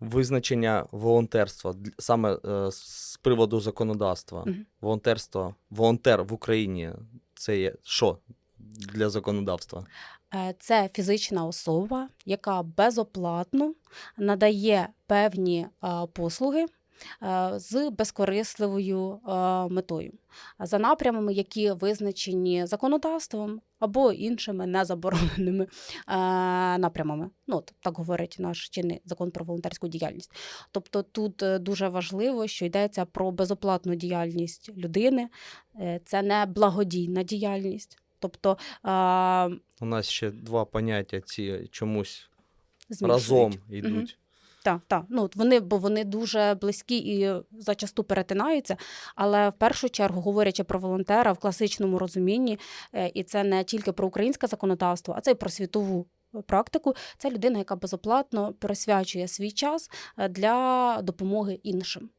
визначення волонтерства саме е, з приводу законодавства. Угу. Волонтерство, волонтер в Україні це є що для законодавства? Е, Це фізична особа, яка безоплатно надає певні е, послуги з безкорисливою е, метою за напрямами, які визначені законодавством або іншими незабороненими е, напрямами. Ну, так говорить наш чинний закон про волонтерську діяльність. Тобто тут е, дуже важливо, що йдеться про безоплатну діяльність людини, Е, це не благодійна діяльність. Тобто е, У нас ще два поняття ці чомусь змішують. разом йдуть. Так, так. Ну, вони, бо вони дуже близькі і зачасту перетинаються. Але в першу чергу, говорячи про волонтера в класичному розумінні, е, і це не тільки про українське законодавство, а це й про світову практику. Це людина, яка безоплатно присвячує свій час е, для допомоги іншим.